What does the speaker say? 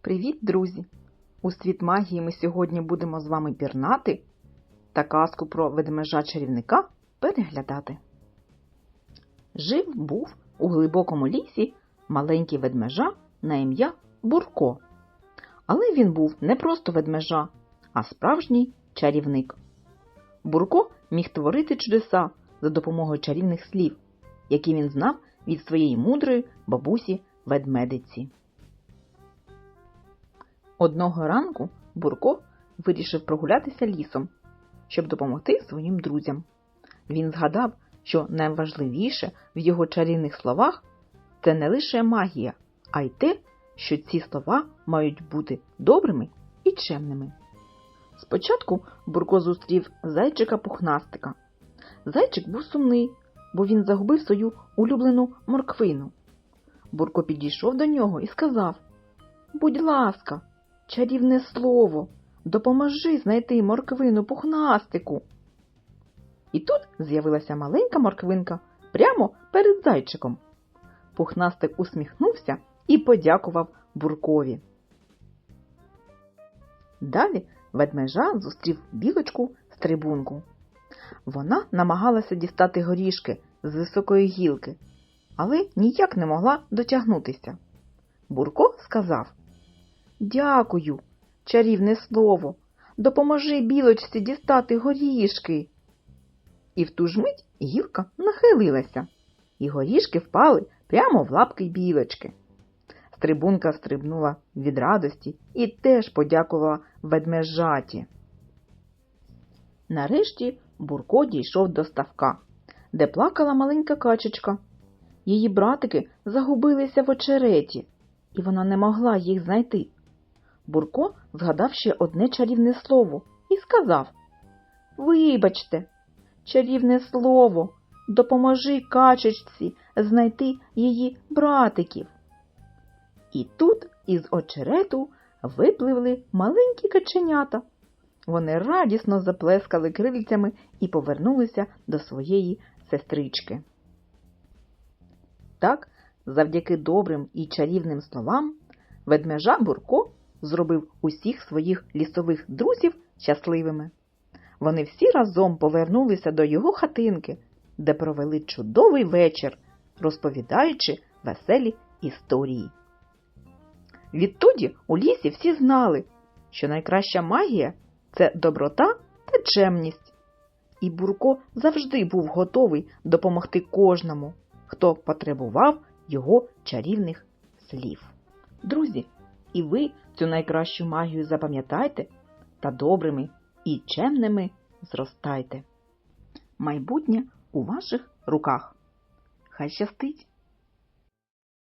Привіт, друзі! У світ магії ми сьогодні будемо з вами пірнати та казку про ведмежа чарівника переглядати. Жив був у глибокому лісі маленький ведмежа на ім'я Бурко. Але він був не просто ведмежа, а справжній чарівник. Бурко міг творити чудеса за допомогою чарівних слів, які він знав від своєї мудрої бабусі ведмедиці. Одного ранку Бурко вирішив прогулятися лісом, щоб допомогти своїм друзям. Він згадав, що найважливіше в його чарівних словах це не лише магія, а й те, що ці слова мають бути добрими і чемними. Спочатку Бурко зустрів зайчика пухнастика. Зайчик був сумний, бо він загубив свою улюблену морквину. Бурко підійшов до нього і сказав Будь ласка, чарівне слово, допоможи знайти морквину пухнастику. І тут з'явилася маленька морквинка прямо перед зайчиком. Пухнастик усміхнувся і подякував буркові. Далі ведмежа зустрів білочку стрибунку. Вона намагалася дістати горішки з високої гілки, але ніяк не могла дотягнутися. Бурко сказав Дякую, чарівне слово, допоможи білочці дістати горішки. І в ту ж мить гілка нахилилася, і горішки впали прямо в лапки білочки. Стрибунка стрибнула від радості і теж подякувала ведмежаті. Нарешті Бурко дійшов до ставка, де плакала маленька качечка. Її братики загубилися в очереті, і вона не могла їх знайти. Бурко згадав ще одне чарівне слово і сказав Вибачте, чарівне слово, допоможи качечці знайти її братиків. І тут із очерету випливли маленькі каченята. Вони радісно заплескали крильцями і повернулися до своєї сестрички. Так, завдяки добрим і чарівним словам, ведмежа Бурко зробив усіх своїх лісових друзів щасливими. Вони всі разом повернулися до його хатинки, де провели чудовий вечір, розповідаючи веселі історії. Відтоді у лісі всі знали, що найкраща магія це доброта та чемність. І Бурко завжди був готовий допомогти кожному, хто потребував його чарівних слів. Друзі, і ви цю найкращу магію запам'ятайте та добрими і чемними зростайте. Майбутнє у ваших руках. Хай щастить!